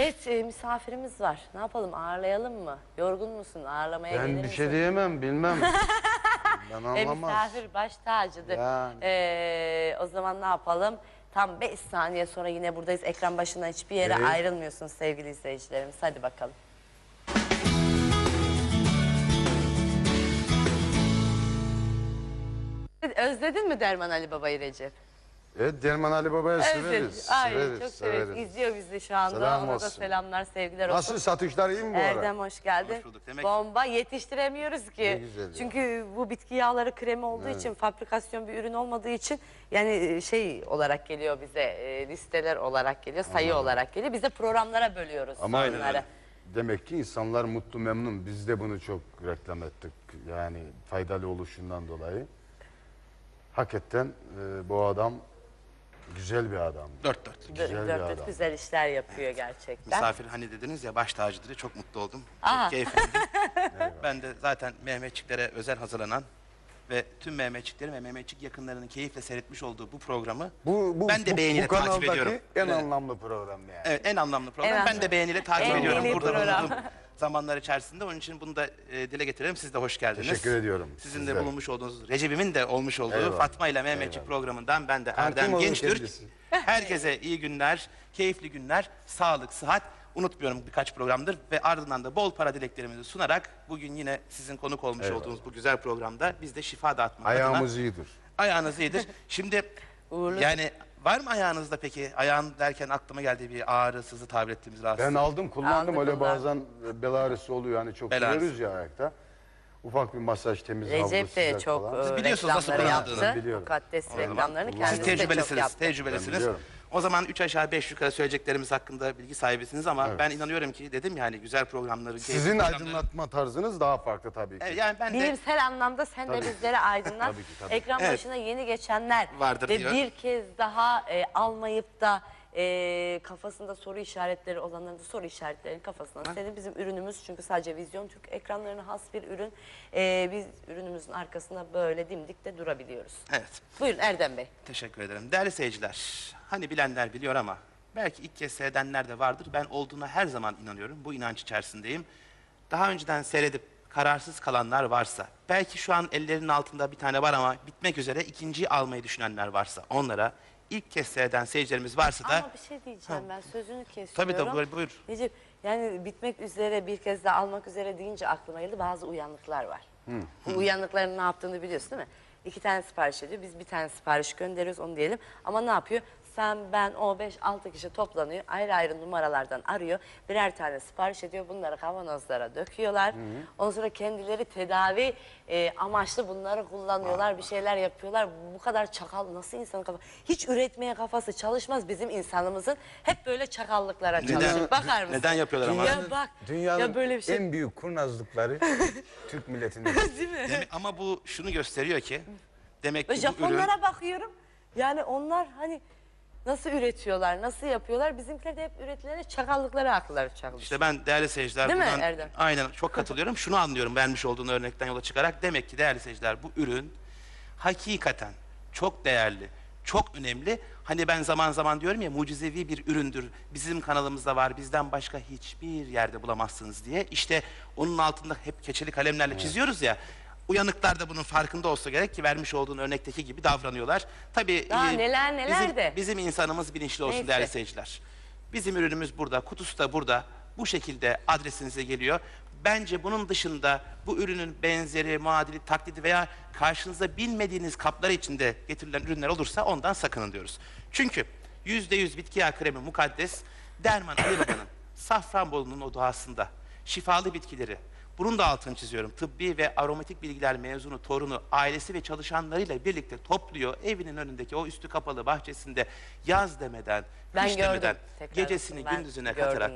Evet e, misafirimiz var. Ne yapalım ağırlayalım mı? Yorgun musun? Ağırlamaya gelir Ben bir misin? şey diyemem bilmem. ben E, anlamaz. misafir baş tacıdır. Yani. E, o zaman ne yapalım? Tam 5 saniye sonra yine buradayız. Ekran başından hiçbir yere Evet. ayrılmıyorsunuz sevgili izleyicilerimiz. Hadi bakalım. Özledin mi Derman Ali Baba'yı Recep? Evet Derman Ali Baba'yı severiz. Özledim. Ay severiz, çok severiz. İzliyor bizi şu anda. Selam Ona da olsun. selamlar, sevgiler olsun. Nasıl satışlar iyi mi bu ara? Erdem hoş geldin. Hoş bulduk. Demek- Bomba yetiştiremiyoruz ki. Ne güzel ya. Çünkü bu bitki yağları kremi olduğu için fabrikasyon bir ürün olmadığı için yani e, şey olarak geliyor bize e, listeler olarak geliyor, sayı olarak geliyor. Biz de programlara bölüyoruz Ama onları. demek ki insanlar mutlu memnun. Biz de bunu çok reklam ettik. Yani faydalı oluşundan dolayı. Hakikaten e, bu adam güzel bir adam. Dört dört. Dö- güzel bir dört dört adam. güzel işler yapıyor gerçekten. Misafir hani dediniz ya baş tacı diye çok mutlu oldum. Aa. Çok keyiflendim. ben de zaten Mehmetçiklere özel hazırlanan ve tüm Mehmetçiklerin ve Mehmetçik yakınlarının keyifle seyretmiş olduğu bu programı Bu, bu, ben de bu- beğeniyle bu takip kanaldaki ediyorum. en Evet. anlamlı program yani. Evet en anlamlı program. En ben de beğeniyle takip En ediyorum yeni burada program. Zamanlar içerisinde. Onun için bunu da e, dile getirelim. Siz de hoş geldiniz. Teşekkür ediyorum. Sizin Siz de bulunmuş olduğunuz, Recep'imin de olmuş olduğu Eyvallah. Fatma ile Mehmetçik programından ben de Kankim Erdem olur Gençtürk. kendisi. Herkese iyi günler, keyifli günler, sağlık, sıhhat. Unutmuyorum birkaç programdır ve ardından da bol para dileklerimizi sunarak bugün yine sizin konuk olmuş Eyvallah. olduğunuz bu güzel programda biz de şifa dağıtmak adına Ayağımız iyidir. ayağınız iyidir. Şimdi Uğurlu. yani var mı ayağınızda peki? Ayağın derken aklıma geldi bir ağrı, sızı tabir ettiğimiz rahatsızlık. Ben aldım kullandım Aldı, öyle kullandı. bazen bel ağrısı oluyor hani çok Bel ağrısı. görüyoruz ya ayakta. Ufak bir masaj temiz havlu Recep de sıcak çok falan. e, Siz biliyorsunuz nasıl reklamları kullanıldığını. yaptı. Biliyorum. Mukaddes reklamlarını kullandım. Siz kendisi de çok tecrübelisiniz, yaptı. Ben tecrübelisiniz. biliyorum. O zaman 3 aşağı 5 yukarı söyleyeceklerimiz hakkında bilgi sahibisiniz ama ben inanıyorum ki dedim yani güzel programları, keyifli Sizin programları- aydınlatma tarzınız daha farklı tabii ki. Evet, yani ben de Bilimsel anlamda sen de Tabii. bizlere aydınlat. Tabii ki, tabii. Ekran Evet. başına yeni geçenler Vardır ve diyor. bir kez daha e, almayıp da e, kafasında soru işaretleri olanların da soru işaretlerinin kafasından. Senin bizim ürünümüz çünkü sadece Vizyon Türk ekranlarına has bir ürün. E, biz ürünümüzün arkasında böyle dimdik de durabiliyoruz. evet Buyurun Erdem Bey. teşekkür ederim. Değerli seyirciler, hani bilenler biliyor ama belki ilk kez seyredenler de vardır. Ben olduğuna her zaman inanıyorum. Bu inanç içerisindeyim. Daha önceden seyredip kararsız kalanlar varsa, belki şu an ellerinin altında bir tane var ama bitmek üzere ikinciyi almayı düşünenler varsa onlara ilk kez seyreden seyircilerimiz varsa da Ama bir şey diyeceğim ben sözünü kesiyorum. Tabii tabii, buyur, buyur. Necip yani bitmek üzere bir kez daha almak üzere deyince aklıma geldi bazı uyanıklar var. Bu uyanıkların ne yaptığını biliyorsun değil mi? İki tane sipariş ediyor. Biz bir tane sipariş gönderiyoruz onu diyelim. Ama ne yapıyor? Sen, ben, o beş, altı kişi toplanıyor. Ayrı ayrı numaralardan arıyor. Birer tane sipariş ediyor. Bunları kavanozlara döküyorlar. Ondan sonra kendileri tedavi e, amaçlı bunları kullanıyorlar. Bir şeyler yapıyorlar. Bu kadar çakal nasıl insan kafa? Hiç üretmeye kafası çalışmaz bizim insanımızın. Hep böyle çakallıklara çalışır. Bakar mısın? neden yapıyorlar ama? Ya bak. Dünyanın ya böyle bir şey. en büyük kurnazlıkları Türk milletinde. Demi- ama bu şunu gösteriyor ki demek Ve ki bu ürün Japonlara bakıyorum. Yani onlar hani nasıl üretiyorlar, nasıl yapıyorlar? Bizimkiler de hep üretilene çakallıkları akılları çakılmış. İşte ben değerli seyirciler Değil mi buradan Erdem? aynen çok katılıyorum. Şunu anlıyorum vermiş olduğun örnekten yola çıkarak. Demek ki değerli seyirciler bu ürün hakikaten çok değerli, çok önemli. Hani ben zaman zaman diyorum ya mucizevi bir üründür. Bizim kanalımızda var. Bizden başka hiçbir yerde bulamazsınız diye. İşte onun altında hep keçeli kalemlerle çiziyoruz ya. Uyanıklar da bunun farkında olsa gerek ki vermiş olduğun örnekteki gibi davranıyorlar. Tabii Daha neler neler bizim, de. bizim insanımız bilinçli olsun Neyse. değerli seyirciler. Bizim ürünümüz burada, kutusu da burada. Bu şekilde adresinize geliyor. Bence bunun dışında bu ürünün benzeri, muadili, taklidi veya karşınıza bilmediğiniz kaplar içinde getirilen ürünler olursa ondan sakının diyoruz. Çünkü yüzde yüz bitki yağı kremi mukaddes, Derman Ali Baba'nın Safranbolu'nun o doğasında şifalı bitkileri, bunun da altını çiziyorum. Tıbbi ve aromatik bilgiler mezunu torunu ailesi ve çalışanlarıyla birlikte topluyor. Evinin önündeki o üstü kapalı bahçesinde yaz demeden, ben kış gördüm. demeden tekrar. gecesini Ben gündüzüne katarak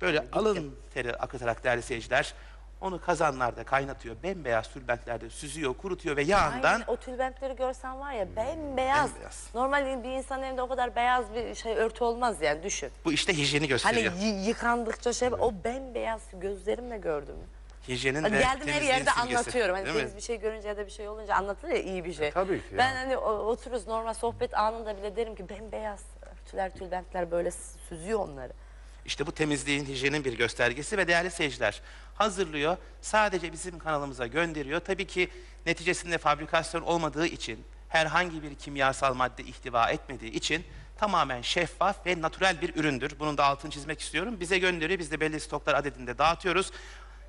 böyle Gittim. alın teri akıtarak değerli seyirciler onu kazanlarda kaynatıyor. Bembeyaz tülbentlerde süzüyor, kurutuyor ve yağından Aynen, o tülbentleri görsen var ya bembeyaz. Bembeyaz. Normal bir insan evinde o kadar beyaz bir şey örtü olmaz yani düşün. bu işte hijyeni Hani gösteriyor. y- yıkandıkça şey o bembeyaz gözlerimle gördüm. Hijyenin Hani ve geldim her temizliğin yerde simgesi, anlatıyorum. Hani değil mi? temiz bir şey görünce ya da bir şey olunca anlatılır ya iyi bir şey. E, tabii ki Ben yani. hani o- otururuz normal sohbet anında bile derim ki bembeyaz örtüler, tülbentler böyle süzüyor onları. İşte bu temizliğin, hijyenin bir göstergesi ve değerli seyirciler hazırlıyor. Sadece bizim kanalımıza gönderiyor. Tabii ki neticesinde fabrikasyon olmadığı için, herhangi bir kimyasal madde ihtiva etmediği için tamamen şeffaf ve natürel bir üründür. Bunun da altını çizmek istiyorum. Bize gönderiyor. Biz de belli stoklar adedinde dağıtıyoruz.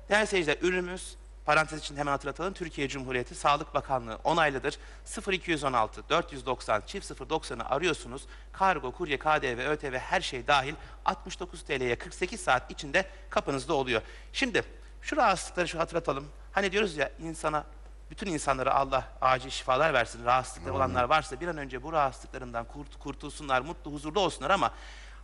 Değerli seyirciler ürünümüz parantez için hemen hatırlatalım. Türkiye Cumhuriyeti Sağlık Bakanlığı onaylıdır. 0216 490 çift 090'ı arıyorsunuz. Kargo, kurye, KDV, ÖTV her şey dahil 69 TL'ye 48 saat içinde kapınızda oluyor. Şimdi şu rahatsızlıkları şu hatırlatalım. Hani diyoruz ya insana bütün insanlara Allah acil şifalar versin. Rahatsızlıkları olanlar varsa bir an önce bu rahatsızlıklarından kurt, kurtulsunlar, mutlu, huzurlu olsunlar ama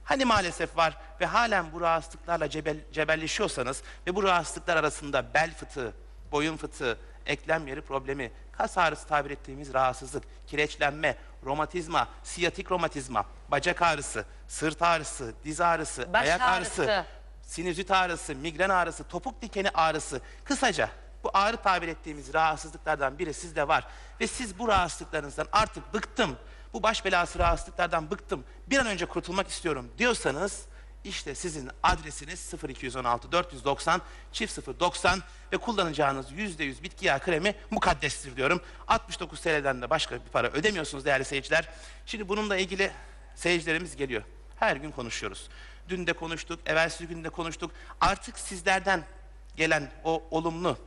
hani maalesef var ve halen bu rahatsızlıklarla cebel, cebelleşiyorsanız ve bu rahatsızlıklar arasında bel fıtığı, boyun fıtığı, eklem yeri problemi, kas ağrısı tabir ettiğimiz rahatsızlık, kireçlenme, romatizma, siyatik romatizma, bacak ağrısı, sırt ağrısı, diz ağrısı, Baş ayak ağrısı. ağrısı, sinüzit ağrısı, migren ağrısı, topuk dikeni ağrısı. Kısaca bu ağrı tabir ettiğimiz rahatsızlıklardan biri sizde var. Ve siz bu rahatsızlıklarınızdan artık bıktım, bu baş belası rahatsızlıklardan bıktım, bir an önce kurtulmak istiyorum diyorsanız işte sizin adresiniz 0216 490 çift 090 ve kullanacağınız %100 bitki yağı kremi mukaddestir diyorum. 69 TL'den de başka bir para ödemiyorsunuz değerli seyirciler. Şimdi bununla ilgili seyircilerimiz geliyor. Her gün konuşuyoruz. Dün de konuştuk, evvelsi gün de konuştuk. Artık sizlerden gelen o olumlu,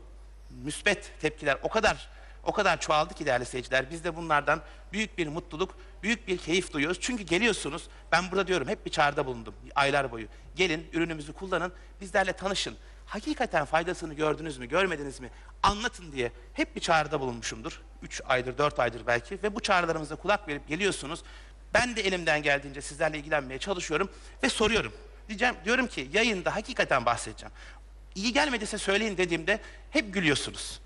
müspet tepkiler o kadar o kadar çoğaldı ki değerli seyirciler. Biz de bunlardan büyük bir mutluluk, büyük bir keyif duyuyoruz. Çünkü geliyorsunuz, ben burada diyorum hep bir çağrıda bulundum aylar boyu. Gelin, ürünümüzü kullanın, bizlerle tanışın. Hakikaten faydasını gördünüz mü, görmediniz mi? Anlatın diye hep bir çağrıda bulunmuşumdur. Üç aydır, dört aydır belki ve bu çağrılarımıza kulak verip geliyorsunuz. Ben de elimden geldiğince sizlerle ilgilenmeye çalışıyorum ve soruyorum. Diyeceğim, diyorum ki yayında hakikaten bahsedeceğim. İyi gelmediyse söyleyin dediğimde hep gülüyorsunuz.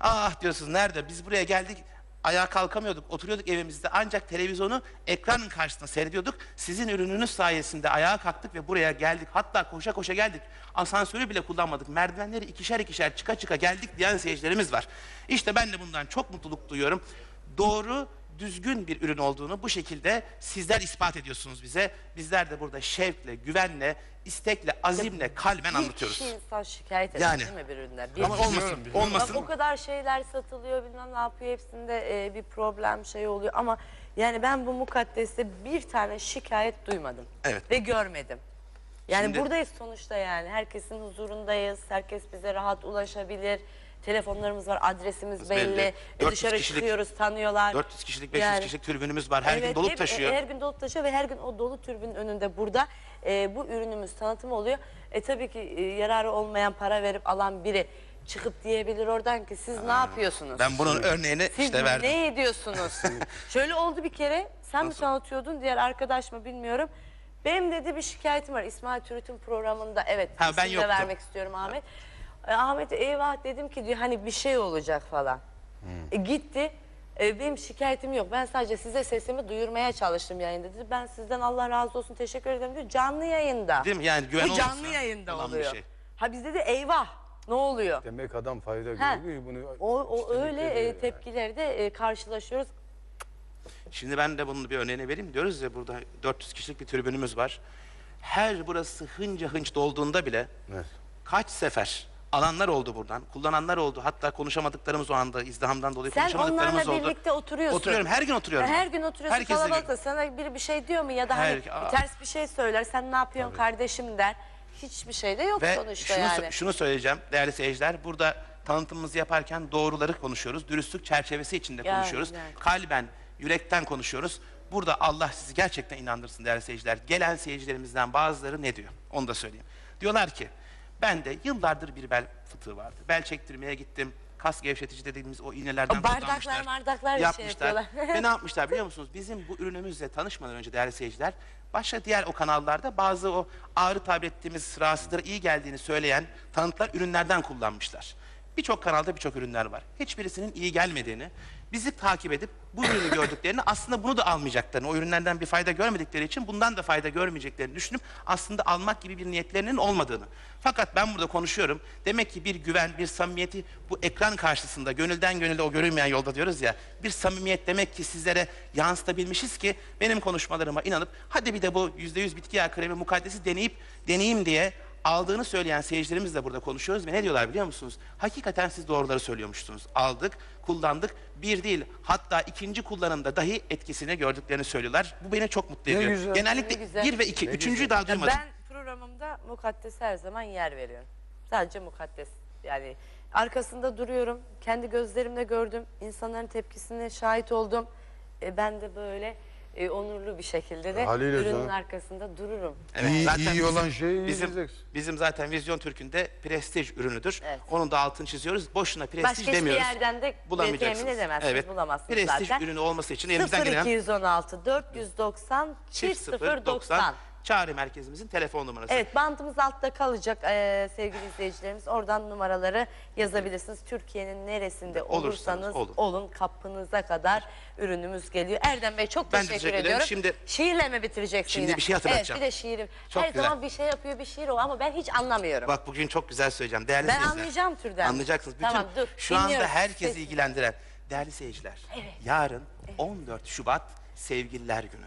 Ah diyorsunuz nerede? Biz buraya geldik. Ayağa kalkamıyorduk. Oturuyorduk evimizde. Ancak televizyonu ekranın karşısında seyrediyorduk. Sizin ürününüz sayesinde ayağa kalktık ve buraya geldik. Hatta koşa koşa geldik. Asansörü bile kullanmadık. Merdivenleri ikişer ikişer çıka çıka geldik diyen seyircilerimiz var. İşte ben de bundan çok mutluluk duyuyorum. Doğru düzgün bir ürün olduğunu bu şekilde sizler ispat ediyorsunuz bize. Bizler de burada şevkle, güvenle, istekle, azimle, kalben Bir anlatıyoruz. kişi insan şikayet eder Yani. değil mi bir üründen? Bir Ama kişi. olmasın, Bak olmasın. o kadar şeyler satılıyor bilmem ne yapıyor hepsinde e, bir problem şey oluyor ama yani ben bu mukaddeste bir tane şikayet duymadım. Evet. Ve görmedim. Yani Şimdi- buradayız sonuçta yani herkesin huzurundayız. Herkes bize rahat ulaşabilir. Telefonlarımız var, adresimiz belli. belli. E, 400 Dışarı kişilik- çıkıyoruz, tanıyorlar. 400 kişilik, 500 Yani- kişilik tribünümüz var. Her gün Evet, dolup hep- taşıyor. Her gün dolup taşıyor ve her gün o dolu türbünün önünde burada e, bu ürünümüz tanıtımı oluyor. E tabii ki e, yararı olmayan para verip alan biri çıkıp diyebilir oradan ki siz ne yapıyorsunuz? Ben bunun örneğini Siz işte verdim. ne ediyorsunuz? Şöyle oldu bir kere. Sen mi tanıtıyordun diğer arkadaş mı bilmiyorum. Benim dedi bir şikayetim var İsmail Türüt'ün programında. Evet Ha, ben isim de yoktum. vermek istiyorum Ahmet. E, Ahmet eyvah dedim ki diyor hani bir şey olacak falan. E, gitti. E, benim şikayetim yok. Ben sadece size sesimi duyurmaya çalıştım yayında dedi. Ben sizden Allah razı olsun teşekkür ederim diyor. Canlı yayında. Değil mi? Yani güven Bu canlı olmasa yayında olan bir oluyor. şey. Ha biz dedi eyvah ne oluyor? Demek adam fayda görüyor bunu. o, o içtenlikle öyle e, yani. tepkileri de e, karşılaşıyoruz. Şimdi ben de bunun bir örneğini vereyim. Diyoruz ya burada 400 kişilik bir tribünümüz var. Her burası hınca hınç dolduğunda bile Evet. kaç sefer alanlar oldu buradan. Kullananlar oldu. Hatta konuşamadıklarımız o anda izdihamdan dolayı Sen konuşamadıklarımız onlarla oldu. birlikte oturuyorsun. Oturuyorum. Her gün oturuyorum. Her gün oturuyorsun Herkesle kalabalıkta sana biri bir şey diyor mu ya da Her- hani Aa. ters bir şey söyler sen ne yapıyorsun kardeşim der. Hiçbir şey de yok Ve sonuçta şunu, yani. şunu söyleyeceğim değerli seyirciler. Burada tanıtımımızı yaparken doğruları konuşuyoruz. Dürüstlük çerçevesi içinde Yani, konuşuyoruz. yani. Kalben, yürekten konuşuyoruz. Burada Allah sizi gerçekten inandırsın değerli seyirciler. Gelen seyircilerimizden bazıları ne diyor? Onu da söyleyeyim. Diyorlar ki ben de yıllardır bir bel fıtığı vardı. Bel çektirmeye gittim. Kas gevşetici dediğimiz o iğnelerden O bardaklar, kullanmışlar. bardaklar bir şey yapmışlar. yapıyorlar. Ve ne yapmışlar biliyor musunuz? Bizim bu ürünümüzle tanışmadan önce değerli seyirciler, başka diğer o kanallarda bazı o ağrı tabir ettiğimiz rahatsızlara iyi geldiğini söyleyen tanıtlar ürünlerden kullanmışlar. Birçok kanalda birçok ürünler var. Hiçbirisinin iyi gelmediğini, bizi takip edip bu ürünü gördüklerini aslında bunu da almayacaklarını, o ürünlerden bir fayda görmedikleri için bundan da fayda görmeyeceklerini düşünüp aslında almak gibi bir niyetlerinin olmadığını. Fakat ben burada konuşuyorum. Demek ki bir güven, bir samimiyeti bu ekran karşısında gönülden gönüle o görünmeyen yolda diyoruz ya. Bir samimiyet demek ki sizlere yansıtabilmişiz ki benim konuşmalarıma inanıp hadi bir de bu %100 bitki yağı kremi mukaddesi deneyip deneyeyim diye aldığını söyleyen seyircilerimizle burada konuşuyoruz ve ne diyorlar biliyor musunuz? Hakikaten siz doğruları söylüyormuşsunuz. Aldık, kullandık. Bir değil hatta ikinci kullanımda dahi etkisini gördüklerini söylüyorlar. Bu beni çok mutlu ediyor. güzel. Genellikle güzel. bir ve iki. Ne Üçüncüyü güzel. daha Ya duymadım. ben programımda mukaddese her zaman yer veriyorum. Sadece mukaddes. Yani arkasında duruyorum. Kendi gözlerimle gördüm. İnsanların tepkisine şahit oldum. E, ben de böyle e, onurlu bir şekilde de Haliyle ürünün canım. arkasında dururum. Evet, İyi- zaten iyi olan şeyi bizim, yiyeceksin. bizim zaten Vizyon Türk'ünde prestij ürünüdür. Evet. Onun da altını çiziyoruz. Boşuna prestij Başka hiçbir demiyoruz. yerden de Bulamayacaksınız. temin edemezsiniz, Evet. bulamazsınız Prestij zaten. ürünü olması için elimizden gelen 0216 490 çift 090. 090 çağrı merkezimizin telefon numarası. Evet bandımız altta kalacak ee, sevgili izleyicilerimiz. Oradan numaraları yazabilirsiniz. Türkiye'nin neresinde Olursanız olursanız olun. olun kapınıza kadar ürünümüz geliyor. Erdem Bey çok Ben teşekkür, teşekkür ederim. ediyorum. Şimdi- Şiirle mi bitireceksin Şimdi yine? bir şey hatırlatacağım. Evet bir de şiirim. Çok Her güzel. zaman bir şey yapıyor bir şiir o ama ben hiç anlamıyorum. Bak bugün çok güzel söyleyeceğim. Değerli Ben seyirciler. anlayacağım türden. Anlayacaksınız. Bütün Tamam, dur. şu anda Dinliyorum. herkesi Sesini. ilgilendiren değerli seyirciler. Yarın 14 Şubat Sevgililer Günü.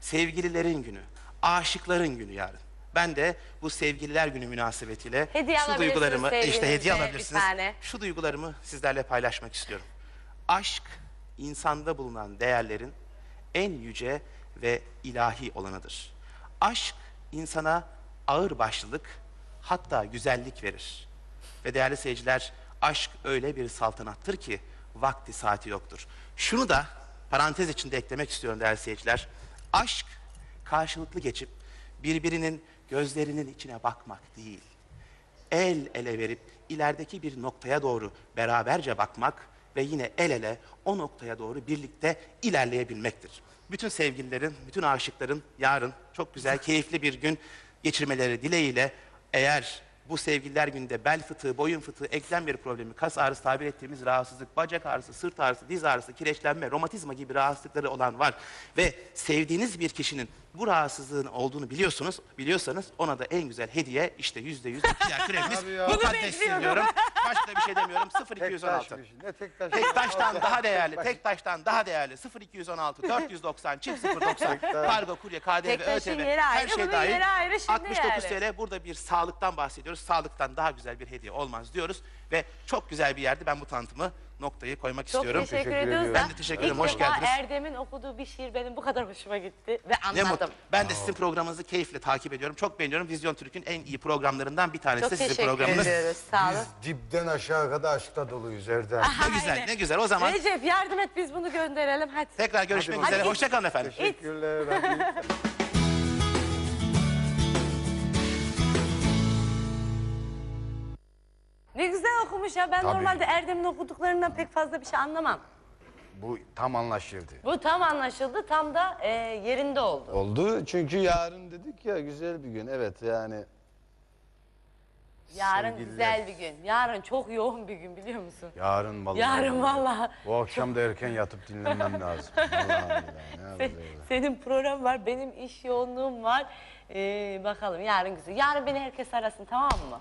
Sevgililerin günü. Aşıkların günü yarın. Ben de bu sevgililer günü münasebetiyle Hediye şu alabilirsiniz duygularımı işte hediye sevgilinize bir alabilirsiniz. tane. Şu duygularımı sizlerle paylaşmak istiyorum. Aşk insanda bulunan değerlerin en yüce ve ilahi olanıdır. Aşk insana ağır başlılık hatta güzellik verir. Ve değerli seyirciler aşk öyle bir saltanattır ki vakti saati yoktur. Şunu da parantez içinde eklemek istiyorum değerli seyirciler. Aşk karşılıklı geçip birbirinin gözlerinin içine bakmak değil el ele verip ilerideki bir noktaya doğru beraberce bakmak ve yine el ele o noktaya doğru birlikte ilerleyebilmektir. Bütün sevgililerin, bütün aşıkların yarın çok güzel, keyifli bir gün geçirmeleri dileğiyle eğer bu sevgililer günde bel fıtığı, boyun fıtığı, eklem bir problemi, kas ağrısı tabir ettiğimiz rahatsızlık, bacak ağrısı, sırt ağrısı, diz ağrısı, kireçlenme, romatizma gibi rahatsızlıkları olan var ve sevdiğiniz bir kişinin bu rahatsızlığın olduğunu biliyorsunuz, biliyorsanız ona da en güzel hediye işte yüzde yüz bitkiler kremimiz. Tabii ya. Bu Bunu kadar diyorum. Başka bir şey demiyorum. Tek 0216. taşmış. Ne tek taş? Tek taştan daha değerli, tek taştan daha değerli. 0216 490 çift 090 kargo, kurye, KDV, Tek taşın ÖTV yeri her ayrı, şey bunun dahil. yeri ayrı şimdi 69 yani. TL burada bir sağlıktan bahsediyoruz. Sağlıktan daha güzel bir hediye olmaz diyoruz ve çok güzel bir yerde ben bu tanıtımı noktayı koymak Çok istiyorum. teşekkür, Teşekkür ediyoruz. Ben de teşekkür ederim, ilk hoş defa geldiniz. Erdem'in okuduğu bir şiir benim bu kadar hoşuma gitti ve Ne anladım. mutlu. Ben de sizin programınızı keyifle takip ediyorum. Çok beğeniyorum. Vizyon Türk'ün en iyi programlarından bir tanesi Çok de sizin teşekkür programınız. ediyoruz. Sağ olun. Biz dipten aşağı kadar aşkta doluyuz Erdem. Ne güzel, ne güzel. O zaman Recep yardım et biz bunu gönderelim hadi. tekrar görüşmek Hadi üzere. bakalım. Hoşçakalın efendim. Teşekkürler. hadi. Ne güzel okumuş ya. Ben Tabii. normalde Erdem'in okuduklarından pek fazla bir şey anlamam. Bu tam anlaşıldı. Bu tam anlaşıldı, tam da e, yerinde oldu. Oldu çünkü yarın dedik ya güzel bir gün. Evet yani Yarın Sevgililer. güzel bir gün. Yarın çok yoğun bir gün biliyor musun? yarın vallahi. Yarın vallahi. Bu akşam da erken yatıp dinlenmem lazım. Vallahi billahi, ne Se- yapacağız? senin program var, benim iş yoğunluğum var. Ee, bakalım yarın güzel. Yarın beni herkes arasın tamam mı?